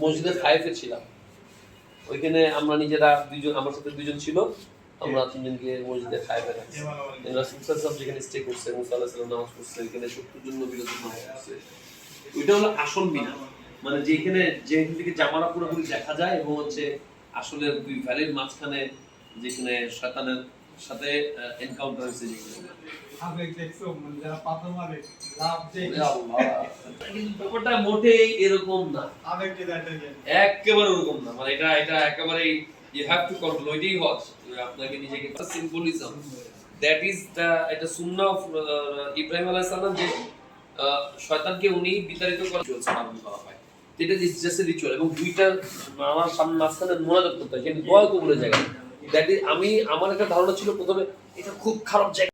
মসজিদের খায়েফে ছিলাম। ওইখানে আমরা নিজেরা আমার সাথে ছিল। আমরা তিনজন গিয়ে মসজিদে রাসূল যেখানে স্টে করছে, মুসা নামাজ এখানে সত্তর জন নামাজ ওইটা হলো আসল মিনা মানে যেখানে, যেখান থেকে জামারা পুরোপুরি দেখা যায় এবং হচ্ছে আসলে দুই ভ্যালির মাঝখানে যেখানে শয়তানের সাথে এনকাউন্টার হয়েছে মানে ব্যাপারটা মোটেই এরকম না। একেবারে ওরকম না। মানে এটা এটা একেবারে ইউ হ্যাভ টু কন্ট্রোল ওইটাই হজ আপনাকে নিজেকে সিম্বলিজম দ্যাট ইজ দ্য এটা সুন্নাহ অফ ইব্রাহিম আলাইহিস সালাম যে আহ, শয়তানকে উনি বিতাড়িত করার চলছে পালন করা হয়। এটা ইজ জাস্ট রিচুয়াল এবং দুইটা আমার সামনে মাঝখানে মোনাজাত করতে হয়। কিন্তু দোয়া কবুলের জায়গা। আমি আমার একটা ধারণা ছিল প্রথমে এটা খুব খারাপ জায়গা